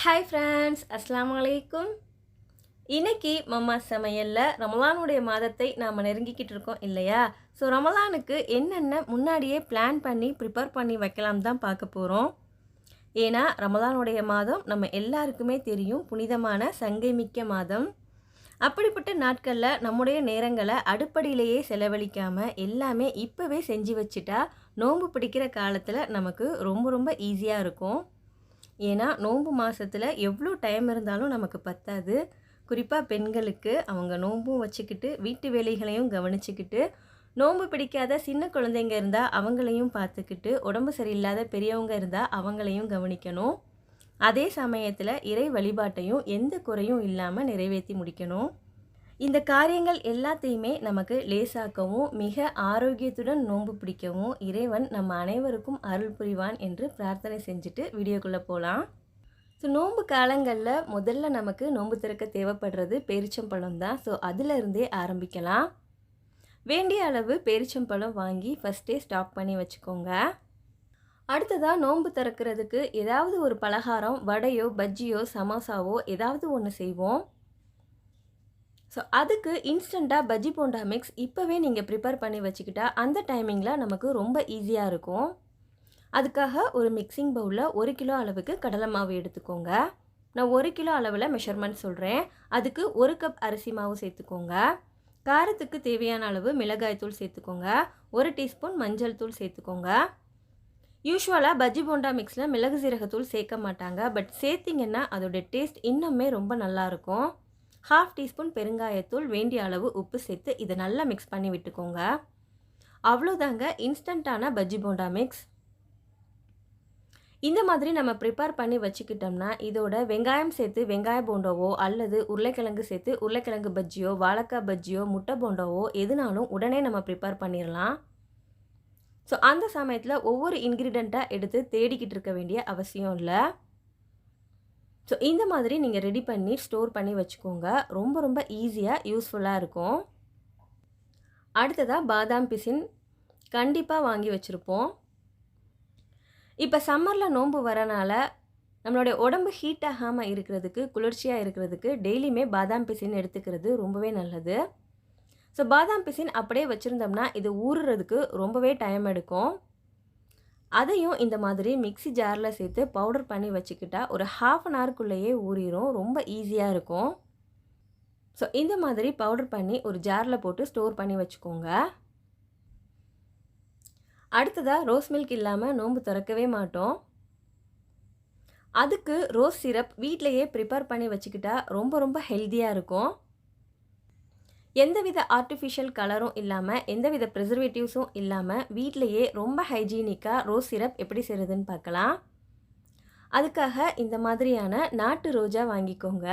Hi friends அஸ்லாம் அலைக்கும் இன்றைக்கி மம்மா சமையலில் ரமலானுடைய மாதத்தை நாம் நெருங்கிக்கிட்டு இருக்கோம் இல்லையா? ஸோ ரமலானுக்கு என்னென்ன முன்னாடியே பிளான் பண்ணி ப்ரிப்பேர் பண்ணி வைக்கலாம் தான் பார்க்க போகிறோம் ஏன்னா ரமலானுடைய மாதம் நம்ம எல்லாருக்குமே தெரியும் புனிதமான சங்கை மிக்க மாதம். அப்படிப்பட்ட நாட்களில் நம்முடைய நேரங்களை அடுப்படியிலேயே செலவழிக்காமல் எல்லாமே இப்போவே செஞ்சு வச்சுட்டா நோன்பு பிடிக்கிற காலத்தில் நமக்கு ரொம்ப ரொம்ப ஈஸியாக இருக்கும். ஏன்னா நோன்பு மாதத்தில் எவ்வளோ டைம் இருந்தாலும் நமக்கு பத்தாது. குறிப்பாக பெண்களுக்கு அவங்க நோன்பும் வச்சுக்கிட்டு வீட்டு வேலைகளையும் கவனிச்சுக்கிட்டு நோன்பு பிடிக்காத சின்ன குழந்தைங்க இருந்தால் அவங்களையும் பார்த்துக்கிட்டு உடம்பு சரியில்லாத பெரியவங்க இருந்தால் அவங்களையும் கவனிக்கணும். அதே சமயத்தில் இறை வழிபாட்டையும் எந்த குறையும் இல்லாமல் நிறைவேற்றி முடிக்கணும். இந்த காரியங்கள் எல்லாத்தையுமே நமக்கு லேசாக்கவும் மிக ஆரோக்கியத்துடன் நோன்பு பிடிக்கவும் இறைவன் நம்ம அனைவருக்கும் அருள் புரிவான் என்று பிரார்த்தனை செஞ்சுட்டு வீடியோக்குள்ளே போகலாம் ஸோ நோன்பு காலங்களில் முதல்ல நமக்கு நோன்பு திறக்க தேவைப்படுறது பேரிச்சம்பழம் தான். ஸோ அதிலிருந்தே ஆரம்பிக்கலாம். வேண்டிய அளவு பேரிச்சம்பழம் வாங்கி ஃபஸ்ட்டே ஸ்டாக் பண்ணி வச்சுக்கோங்க. அடுத்ததாக நோன்பு திறக்கிறதுக்கு ஏதாவது ஒரு பலகாரம் வடையோ பஜ்ஜியோ சமோசாவோ ஏதாவது ஒன்று செய்வோம். ஸோ அதுக்கு இன்ஸ்டண்ட்டாக பஜ்ஜி போண்டா மிக்ஸ் இப்போவே நீங்கள் ப்ரிப்பேர் பண்ணி வச்சுக்கிட்டா அந்த டைமிங்கில் நமக்கு ரொம்ப ஈஸியாக இருக்கும். அதுக்காக ஒரு மிக்சிங் பவுலில் ஒரு கிலோ அளவுக்கு கடலை மாவு எடுத்துக்கோங்க. நான் ஒரு கிலோ அளவில் மெஷர்மெண்ட் சொல்கிறேன் அதுக்கு ஒரு கப் அரிசி மாவு சேர்த்துக்கோங்க. காரத்துக்கு தேவையான அளவு மிளகாய் தூள் சேர்த்துக்கோங்க. ஒரு டீஸ்பூன் மஞ்சள் தூள் சேர்த்துக்கோங்க. யூஸ்வலாக பஜ்ஜி போண்டா மிக்ஸில் மிளகு சீரகத்தூள் சேர்க்க மாட்டாங்க. பட் சேர்த்திங்கன்னா அதோட டேஸ்ட் இன்னுமே ரொம்ப நல்லாயிருக்கும் ஹாஃப் டீஸ்பூன் பெருங்காயத்தூள் வேண்டிய அளவு உப்பு சேர்த்து இதை நல்லா மிக்ஸ் பண்ணி விட்டுக்கோங்க. அவ்வளோதாங்க இன்ஸ்டண்ட்டான பஜ்ஜி போண்டா மிக்ஸ் இந்த மாதிரி நம்ம ப்ரிப்பேர் பண்ணி வச்சுக்கிட்டோம்னா இதோட வெங்காயம் சேர்த்து வெங்காய போண்டாவோ அல்லது உருளைக்கிழங்கு சேர்த்து உருளைக்கிழங்கு பஜ்ஜியோ வாழைக்காய் பஜ்ஜியோ முட்டை போண்டாவோ எதுனாலும் உடனே நம்ம ப்ரிப்பேர் பண்ணிடலாம் ஸோ அந்த சமயத்தில் ஒவ்வொரு இன்க்ரீடியண்ட்டாக எடுத்து தேடிக்கிட்டு இருக்க வேண்டிய அவசியம் இல்லை. ஸோ இந்த மாதிரி நீங்கள் ரெடி பண்ணி ஸ்டோர் பண்ணி வச்சுக்கோங்க. ரொம்ப ரொம்ப ஈஸியாக யூஸ்ஃபுல்லாக இருக்கும். அடுத்ததாக பாதாம் பிசின் கண்டிப்பாக வாங்கி வச்சுருப்போம். இப்போ சம்மரில் நோன்பு வரனால நம்மளுடைய உடம்பு ஹீட் ஆகாமல் இருக்கிறதுக்கு குளிர்ச்சியாக இருக்கிறதுக்கு டெய்லியுமே பாதாம் பிசின் எடுத்துக்கிறது ரொம்பவே நல்லது. ஸோ பாதாம் பிசின் அப்படியே வச்சுருந்தோம்னா இது ஊறுறதுக்கு ரொம்பவே டைம் எடுக்கும். அதையும் இந்த மாதிரி மிக்சி ஜாரில் சேர்த்து பவுடர் பண்ணி வச்சுக்கிட்டா ஒரு ஹாஃப் அன் ஹவர்க்குள்ளேயே ஊறிடும் ரொம்ப ஈஸியாக இருக்கும். ஸோ இந்த மாதிரி பவுடர் பண்ணி ஒரு ஜாரில் போட்டு ஸ்டோர் பண்ணி வச்சுக்கோங்க. அடுத்ததாக ரோஸ் மில்க் இல்லாமல் நோன்பு திறக்கவே மாட்டோம். அதுக்கு ரோஸ் சிரப் வீட்டிலையே ப்ரிப்பேர் பண்ணி வச்சுக்கிட்டா ரொம்ப ரொம்ப ஹெல்த்தியாக இருக்கும். எந்தவித ஆர்டிஃபிஷியல் கலரும் இல்லாமல் எந்தவித ப்ரிசர்வேட்டிவ்ஸும் இல்லாமல் வீட்டிலையே ரொம்ப ஹைஜீனிக்காக ரோஸ் சிரப் எப்படி செய்கிறதுன்னு பார்க்கலாம். அதுக்காக இந்த மாதிரியான நாட்டு ரோஜா வாங்கிக்கோங்க.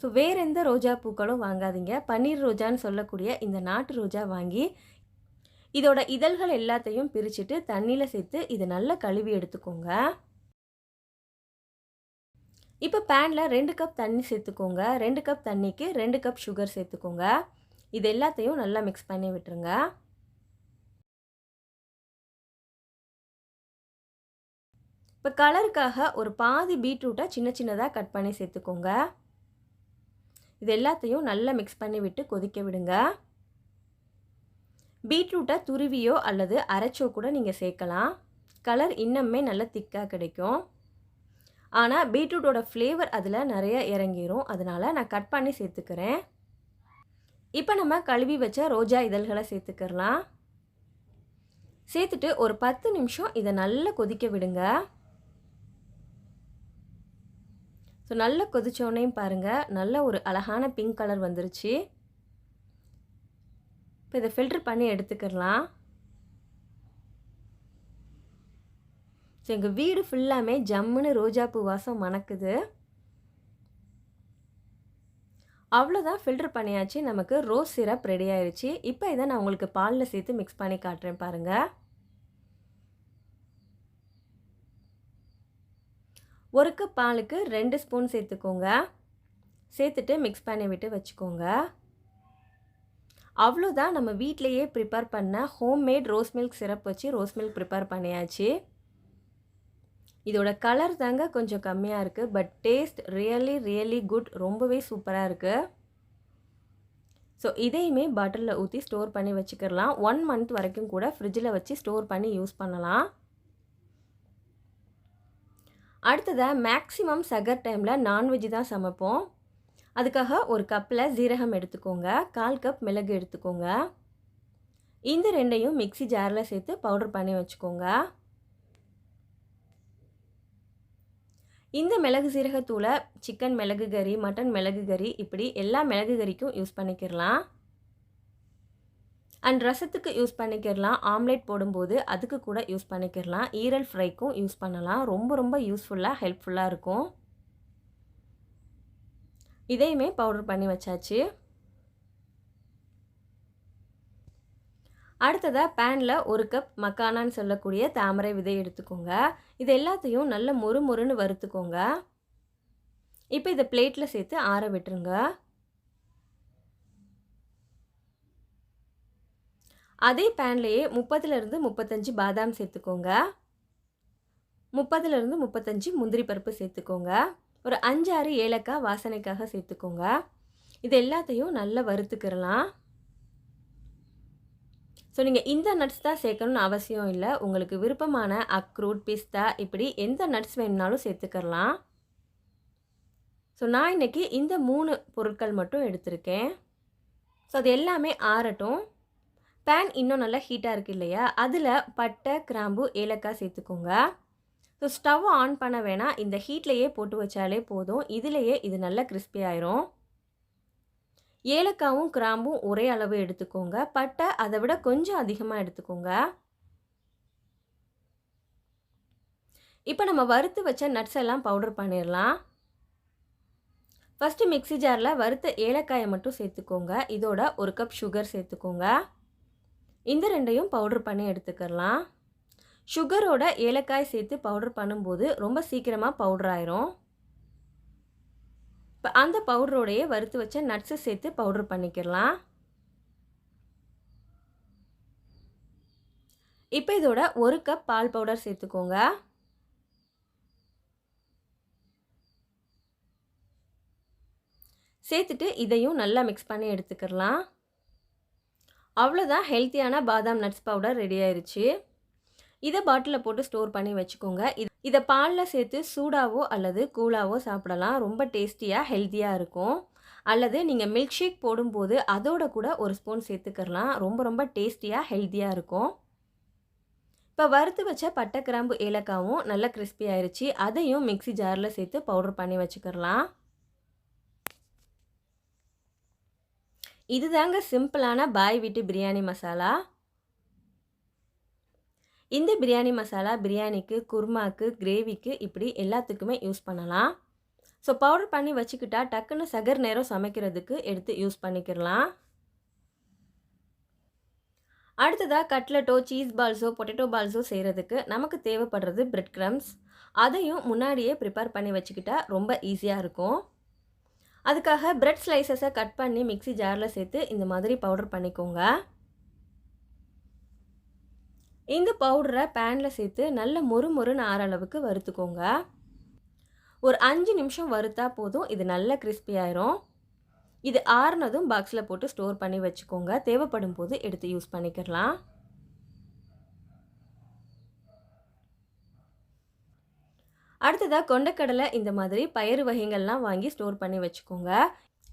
ஸோ வேறு எந்த ரோஜா பூக்களும் வாங்காதீங்க. பன்னீர் ரோஜான்னு சொல்லக்கூடிய இந்த நாட்டு ரோஜா வாங்கி இதோட இதழ்கள் எல்லாத்தையும் பிரிச்சுட்டு தண்ணியில் சேர்த்து இதை நல்லா கழுவி எடுத்துக்கோங்க. இப்போ பேனில் ரெண்டு கப் தண்ணி சேர்த்துக்கோங்க. ரெண்டு கப் தண்ணிக்கு ரெண்டு கப் சுகர் சேர்த்துக்கோங்க. இது எல்லாத்தையும் நல்லா மிக்ஸ் பண்ணி விட்டுருங்க. இப்போ கலருக்காக ஒரு பாதி பீட்ரூட்டை சின்ன சின்னதாக கட் பண்ணி சேர்த்துக்கோங்க. இது எல்லாத்தையும் நல்லா மிக்ஸ் பண்ணி விட்டு கொதிக்க விடுங்க. பீட்ரூட்டை துருவியோ அல்லது அரைச்சோ கூட நீங்கள் சேர்க்கலாம். கலர் இன்னுமே நல்லா திக்காக கிடைக்கும். ஆனால் பீட்ரூட்டோட ஃப்ளேவர் அதில் நிறைய இறங்கிரும். அதனால் நான் கட் பண்ணி சேர்த்துக்கிறேன். இப்போ நம்ம கழுவி வச்ச ரோஜா இதழ்களை சேர்த்துக்கிறலாம். சேர்த்துட்டு ஒரு பத்து நிமிஷம் இதை நல்லா கொதிக்க விடுங்க. ஸோ நல்லா கொதிச்சோடனையும் பாருங்கள் நல்ல ஒரு அழகான பிங்க் கலர் வந்துருச்சு. இப்போ இதை ஃபில்ட்ரு பண்ணி எடுத்துக்கிறலாம். ஸோ எங்கள் வீடு ஃபுல்லாமே ஜம்முன்னு ரோஜாப்பூ வாசம் மணக்குது. அவ்வளோதான் ஃபில்டர் பண்ணியாச்சு. நமக்கு ரோஸ் சிரப் ரெடி ஆயிடுச்சு இப்போ இதை நான் உங்களுக்கு பாலில் சேர்த்து மிக்ஸ் பண்ணி காட்டுறேன் பாருங்கள் ஒரு கப் பாலுக்கு ரெண்டு ஸ்பூன் சேர்த்துக்கோங்க. சேர்த்துட்டு மிக்ஸ் பண்ணி விட்டு வச்சுக்கோங்க. அவ்வளோதான் நம்ம வீட்லேயே ப்ரிப்பேர் பண்ண ஹோம்மேட் ரோஸ் மில்க் சிரப் வச்சு ரோஸ் மில்க் ப்ரிப்பேர் பண்ணியாச்சு. இதோட கலர் தாங்க கொஞ்சம் கம்மியாக இருக்குது but taste really really good ரொம்பவே சூப்பராக இருக்குது ஸோ இதையுமே பாட்டிலில் ஊற்றி ஸ்டோர் பண்ணி வச்சுக்கிடலாம். ஒன் மந்த் வரைக்கும் கூட ஃப்ரிட்ஜில் வச்சு ஸ்டோர் பண்ணி யூஸ் பண்ணலாம். அடுத்ததாக மேக்ஸிமம் சகர் டைமில் நான்வெஜ் தான் சமைப்போம். அதுக்காக ஒரு கப்பில் ஜீரகம் எடுத்துக்கோங்க. கால் கப் மிளகு எடுத்துக்கோங்க. இந்த ரெண்டையும் மிக்சி ஜாரில் சேர்த்து பவுடர் பண்ணி வச்சுக்கோங்க. இந்த மிளகு சீரகத்தூளை சிக்கன் மிளகு கறி மட்டன் மிளகு கறி இப்படி எல்லா மிளகு கறிக்கும் யூஸ் பண்ணிக்கிறலாம் அண்ட் ரசத்துக்கு யூஸ் பண்ணிக்கிடலாம். ஆம்லேட் போடும்போது அதுக்கு கூட யூஸ் பண்ணிக்கிடலாம். ஈரல் ஃப்ரைக்கும் யூஸ் பண்ணலாம். ரொம்ப ரொம்ப யூஸ்ஃபுல்லாக ஹெல்ப்ஃபுல்லாக இருக்கும். இதையுமே பவுடர் பண்ணி வச்சாச்சு. அடுத்ததாக பேனில் ஒரு கப் மக்கானான்னு சொல்லக்கூடிய தாமரை விதை எடுத்துக்கோங்க. இது எல்லாத்தையும் நல்ல மொறு மொறுன்னு வறுத்துக்கோங்க. இப்போ இதை பிளேட்டில் சேர்த்து ஆற விட்டுருங்க. அதே பேன்லேயே முப்பதுலேருந்து முப்பத்தஞ்சு பாதாம் சேர்த்துக்கோங்க. முப்பதுலேருந்து முப்பத்தஞ்சு முந்திரி பருப்பு சேர்த்துக்கோங்க. ஒரு அஞ்சாறு ஏலக்காய் வாசனைக்காக சேர்த்துக்கோங்க. இது எல்லாத்தையும் நல்லா வறுத்துக்கிறலாம் ஸோ நீங்கள் இந்த நட்ஸ் தான் சேர்க்கணும்னு அவசியம் இல்லை. உங்களுக்கு விருப்பமான அக்ரூட் பிஸ்தா இப்படி எந்த நட்ஸ் வேணும்னாலும் சேர்த்துக்கலாம். ஸோ நான் இன்றைக்கி இந்த மூணு பொருட்கள் மட்டும் எடுத்திருக்கேன். ஸோ அது எல்லாமே ஆறட்டும். பேன் இன்னும் நல்லா ஹீட்டாக இருக்குது இல்லையா? அதில் பட்டை கிராம்பு ஏலக்காய் சேர்த்துக்கோங்க. ஸோ ஸ்டவ் ஆன் பண்ண வேணாம். இந்த ஹீட்லேயே போட்டு வச்சாலே போதும். இதுலேயே இது நல்லா கிறிஸ்பி ஆயிரும். ஏலக்காவும் கிராம்பும் ஒரே அளவு எடுத்துக்கோங்க. பட்டை அதை விட கொஞ்சம் அதிகமாக எடுத்துக்கோங்க. இப்போ நம்ம வறுத்து வச்ச நட்ஸ் எல்லாம் பவுடர் பண்ணிடலாம் ஃபஸ்ட்டு மிக்சி ஜாரில் வறுத்த ஏலக்காயை மட்டும் சேர்த்துக்கோங்க. இதோட ஒரு கப் சுகர் சேர்த்துக்கோங்க. இந்த ரெண்டையும் பவுடர் பண்ணி எடுத்துக்கலாம் சுகரோட ஏலக்காய் சேர்த்து பவுடர் பண்ணும்போது ரொம்ப சீக்கிரமாக பவுடர் ஆயிரும். இப்போ அந்த பவுடரோடையே வறுத்து வச்ச நட்ஸை சேர்த்து பவுடர் பண்ணிக்கிடலாம். இப்போ இதோட ஒரு கப் பால் பவுடர் சேர்த்துக்கோங்க. சேர்த்துட்டு இதையும் நல்லா மிக்ஸ் பண்ணி எடுத்துக்கிறலாம் அவ்வளோதான் ஹெல்த்தியான பாதாம் நட்ஸ் பவுடர் ரெடி ஆயிடுச்சு இதை பாட்டிலில் போட்டு ஸ்டோர் பண்ணி வச்சுக்கோங்க. இது இதை பாலில் சேர்த்து சூடாவோ அல்லது கூலாவோ சாப்பிடலாம். ரொம்ப டேஸ்டியாக ஹெல்த்தியாக இருக்கும். அல்லது நீங்கள் மில்க் ஷேக் போடும்போது அதோட கூட ஒரு ஸ்பூன் சேர்த்துக்கலாம். ரொம்ப ரொம்ப டேஸ்டியாக ஹெல்த்தியாக இருக்கும். இப்போ வறுத்து வச்ச பட்டை கிராம்பு ஏலக்காவும் நல்லா கிறிஸ்பி ஆயிடுச்சு அதையும் மிக்சி ஜாரில் சேர்த்து பவுடர் பண்ணி வச்சுக்கலாம். இதுதாங்க சிம்பிளான பாய் வீட்டு பிரியாணி மசாலா. இந்த பிரியாணி மசாலா பிரியாணிக்கு குருமாக்கு கிரேவிக்கு இப்படி எல்லாத்துக்குமே யூஸ் பண்ணலாம். ஸோ பவுடர் பண்ணி வச்சுக்கிட்டா டக்குன்னு சகர் நேரம் சமைக்கிறதுக்கு எடுத்து யூஸ் பண்ணிக்கிடலாம். அடுத்ததாக கட்லெட்டோ சீஸ் பால்ஸோ பொட்டேட்டோ பால்ஸோ செய்கிறதுக்கு நமக்கு தேவைப்படுறது பிரெட் க்ரம்ஸ் அதையும் முன்னாடியே ப்ரிப்பேர் பண்ணி வச்சுக்கிட்டா ரொம்ப ஈஸியாக இருக்கும். அதுக்காக பிரெட் ஸ்லைசஸை கட் பண்ணி மிக்சி ஜாரில் சேர்த்து இந்த மாதிரி பவுடர் பண்ணிக்கோங்க. இந்த பவுடரை பேனில் சேர்த்து நல்ல மொறு மொறுன்னு ஆற அளவுக்கு வறுத்துக்கோங்க. ஒரு அஞ்சு நிமிஷம் வறுத்தா போதும். இது நல்ல கிறிஸ்பி ஆயிரும். இது ஆறுனதும் பாக்ஸில் போட்டு ஸ்டோர் பண்ணி வச்சுக்கோங்க. தேவைப்படும் போது எடுத்து யூஸ் பண்ணிக்கலாம். அடுத்ததாக கொண்டக்கடலை இந்த மாதிரி பயிறு வகைகள்லாம் வாங்கி ஸ்டோர் பண்ணி வச்சுக்கோங்க.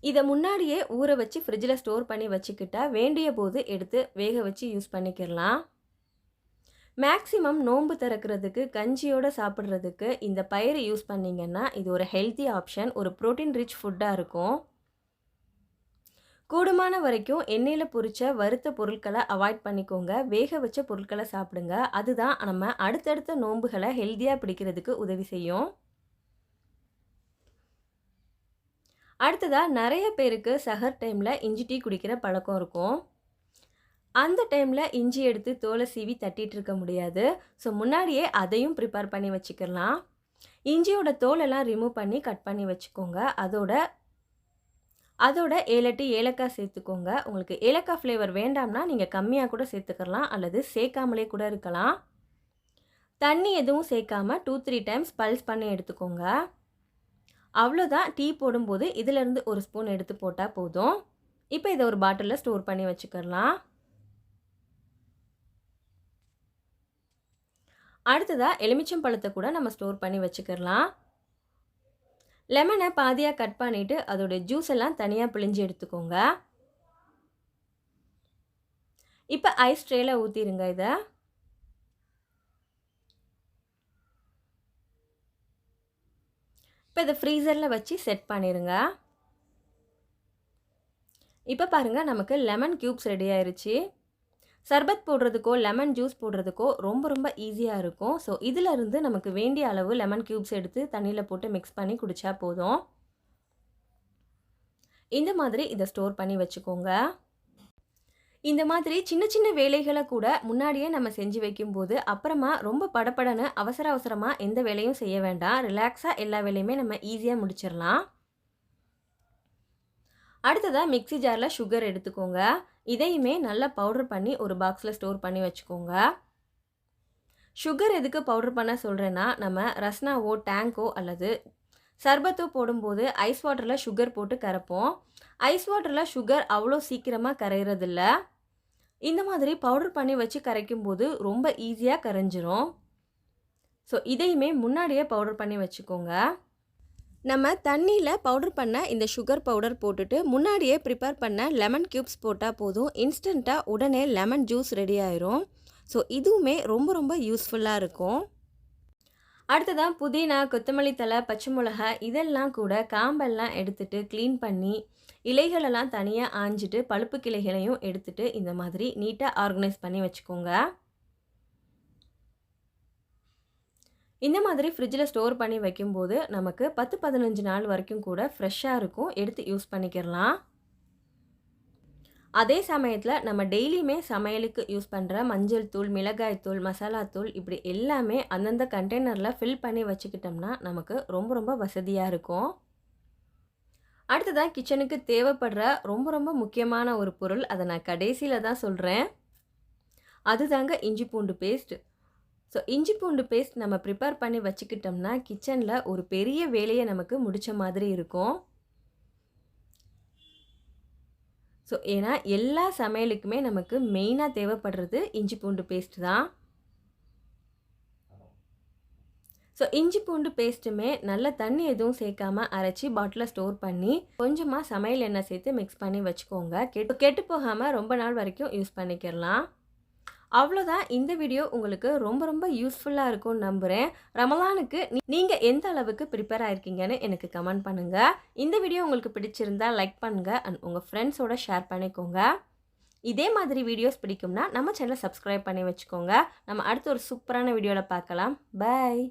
இதை முன்னாடியே ஊற வச்சு ஃப்ரிட்ஜில் ஸ்டோர் பண்ணி வச்சுக்கிட்டா வேண்டிய போது எடுத்து வேக வச்சு யூஸ் பண்ணிக்கிடலாம் மேக்ஸிமம் நோன்பு திறக்கிறதுக்கு கஞ்சியோடு சாப்பிட்றதுக்கு இந்த பயிறு யூஸ் பண்ணிங்கன்னா இது ஒரு ஹெல்த்தி ஆப்ஷன் ஒரு ப்ரோட்டீன் ரிச் ஃபுட்டாக இருக்கும். கூடுமான வரைக்கும் எண்ணெயில் பொரிச்ச வறுத்த பொருட்களை அவாய்ட் பண்ணிக்கோங்க. வேக வச்ச பொருட்களை சாப்பிடுங்க. அதுதான் நம்ம அடுத்தடுத்த நோன்புகளை ஹெல்த்தியாக பிடிக்கிறதுக்கு உதவி செய்யும். அடுத்ததாக நிறைய பேருக்கு சஹர் டைமில் இஞ்சி டீ குடிக்கிற பழக்கம் இருக்கும். அந்த டைமில் இஞ்சி எடுத்து தோலை சீவி தட்டிகிட்டு இருக்க முடியாது. ஸோ முன்னாடியே அதையும் ப்ரிப்பேர் பண்ணி வச்சுக்கலாம். இஞ்சியோட தோலெல்லாம் ரிமூவ் பண்ணி கட் பண்ணி வச்சுக்கோங்க. அதோட அதோட ஏலட்டி ஏலக்காய் சேர்த்துக்கோங்க. உங்களுக்கு ஏலக்காய் ஃப்ளேவர் வேண்டாம்னா நீங்கள் கம்மியாக கூட சேர்த்துக்கலாம். அல்லது சேர்க்காமலே கூட இருக்கலாம். தண்ணி எதுவும் சேர்க்காமல் டூ த்ரீ டைம்ஸ் பல்ஸ் பண்ணி எடுத்துக்கோங்க. அவ்வளோதான். டீ போடும்போது இதிலேருந்து ஒரு ஸ்பூன் எடுத்து போட்டால் போதும். இப்போ இதை ஒரு பாட்டிலில் ஸ்டோர் பண்ணி வச்சுக்கலாம். அடுத்ததாக எலுமிச்சம் பழத்தை கூட நம்ம ஸ்டோர் பண்ணி வச்சுக்கலாம் லெமனை பாதியாக கட் பண்ணிவிட்டு அதோடய ஜூஸ் எல்லாம் தனியாக பிழிஞ்சு எடுத்துக்கோங்க. இப்போ ஐஸ் ட்ரேயில் ஊற்றிடுங்க இதை. இப்போ இதை ஃப்ரீசரில் வச்சு செட் பண்ணிடுங்க இப்போ பாருங்கள் நமக்கு லெமன் க்யூப்ஸ் ரெடி ஆயிடுச்சு சர்பத் போடுறதுக்கோ லெமன் ஜூஸ் போடுறதுக்கோ ரொம்ப ரொம்ப ஈஸியாக இருக்கும். ஸோ இதிலிருந்து நமக்கு வேண்டிய அளவு லெமன் க்யூப்ஸ் எடுத்து தண்ணியில் போட்டு மிக்ஸ் பண்ணி குடித்தா போதும். இந்த மாதிரி இதை ஸ்டோர் பண்ணி வச்சுக்கோங்க. இந்த மாதிரி சின்ன சின்ன வேலைகளை கூட முன்னாடியே நம்ம செஞ்சு வைக்கும்போது அப்புறமா ரொம்ப படப்படன்னு அவசர அவசரமாக எந்த வேலையும் செய்ய வேண்டாம். ரிலாக்ஸாக எல்லா வேலையுமே நம்ம ஈஸியாக முடிச்சிடலாம். அடுத்ததாக மிக்சி ஜாரில் சுகர் எடுத்துக்கோங்க. இதையுமே நல்லா பவுடர் பண்ணி ஒரு பாக்ஸில் ஸ்டோர் பண்ணி வச்சுக்கோங்க. சுகர் எதுக்கு பவுடர் பண்ண சொல்கிறேன்னா நம்ம ரஸ்னாவோ டேங்கோ அல்லது சர்பத்தோ போடும்போது ஐஸ் வாட்டரில் சுகர் போட்டு கரைப்போம். ஐஸ் வாட்டரில் சுகர் அவ்வளோ சீக்கிரமாக கரையிறதில்ல. இந்த மாதிரி பவுடர் பண்ணி வச்சு கரைக்கும் போது ரொம்ப ஈஸியாக கரைஞ்சிரும். ஸோ இதையுமே முன்னாடியே பவுடர் பண்ணி வச்சுக்கோங்க. நம்ம தண்ணியில் பவுடர் பண்ண இந்த சுகர் பவுடர் போட்டுட்டு முன்னாடியே ப்ரிப்பேர் பண்ண லெமன் க்யூப்ஸ் போட்டால் போதும். இன்ஸ்டண்ட்டாக உடனே லெமன் ஜூஸ் ரெடி ஆயிரும். ஸோ இதுவுமே ரொம்ப ரொம்ப யூஸ்ஃபுல்லாக இருக்கும். அடுத்ததான் புதினா கொத்தமல்லி தலை பச்சை மிளகாய் இதெல்லாம் கூட காம்பெல்லாம் எடுத்துட்டு க்ளீன் பண்ணி இலைகளெல்லாம் தனியாக ஆஞ்சிட்டு பழுப்பு கிளைகளையும் எடுத்துட்டு இந்த மாதிரி நீட்டாக ஆர்கனைஸ் பண்ணி வச்சுக்கோங்க. இந்த மாதிரி ஃப்ரிட்ஜில் ஸ்டோர் பண்ணி வைக்கும்போது நமக்கு பத்து பதினஞ்சு நாள் வரைக்கும் கூட ஃப்ரெஷ்ஷாக இருக்கும். எடுத்து யூஸ் பண்ணிக்கிறலாம் அதே சமயத்தில் நம்ம டெய்லியுமே சமையலுக்கு யூஸ் பண்ணுற மஞ்சள் தூள் மிளகாய் தூள் மசாலா தூள் இப்படி எல்லாமே அந்தந்த கண்டெய்னரில் ஃபில் பண்ணி வச்சுக்கிட்டோம்னா நமக்கு ரொம்ப ரொம்ப வசதியாக இருக்கும். அடுத்ததாக கிச்சனுக்கு தேவைப்படுற ரொம்ப ரொம்ப முக்கியமான ஒரு பொருள் அதை நான் கடைசியில் தான் சொல்கிறேன் அதுதாங்க இஞ்சி பூண்டு பேஸ்ட் ஸோ இஞ்சி பூண்டு பேஸ்ட் நம்ம ப்ரிப்பேர் பண்ணி வச்சுக்கிட்டோம்னா கிச்சனில் ஒரு பெரிய வேலையை நமக்கு முடித்த மாதிரி இருக்கும். ஸோ ஏன்னா எல்லா சமையலுக்குமே நமக்கு மெயினாக தேவைப்படுறது இஞ்சி பூண்டு பேஸ்ட் தான். ஸோ இஞ்சி பூண்டு பேஸ்ட்டுமே நல்ல தண்ணி எதுவும் சேர்க்காம அரைச்சி பாட்டிலில் ஸ்டோர் பண்ணி கொஞ்சமாக சமையல் எண்ணெய் சேர்த்து மிக்ஸ் பண்ணி வச்சுக்கோங்க. கெட்டு கெட்டு போகாமல் ரொம்ப நாள் வரைக்கும் யூஸ் பண்ணிக்கிறலாம் அவ்வளோதான் இந்த வீடியோ உங்களுக்கு ரொம்ப ரொம்ப யூஸ்ஃபுல்லாக இருக்கும்னு நம்புகிறேன் ரமலானுக்கு நீங்கள் எந்த அளவுக்கு ப்ரிப்பேர் ஆயிருக்கீங்கன்னு எனக்கு கமெண்ட் பண்ணுங்கள் இந்த வீடியோ உங்களுக்கு பிடிச்சிருந்தா லைக் பண்ணுங்கள் அண்ட் உங்கள் ஃப்ரெண்ட்ஸோட ஷேர் பண்ணிக்கோங்க. இதே மாதிரி வீடியோஸ் பிடிக்கும்னா நம்ம சேனலை சப்ஸ்கிரைப் பண்ணி வச்சுக்கோங்க. நம்ம அடுத்து ஒரு சூப்பரான வீடியோவில் பார்க்கலாம். பாய்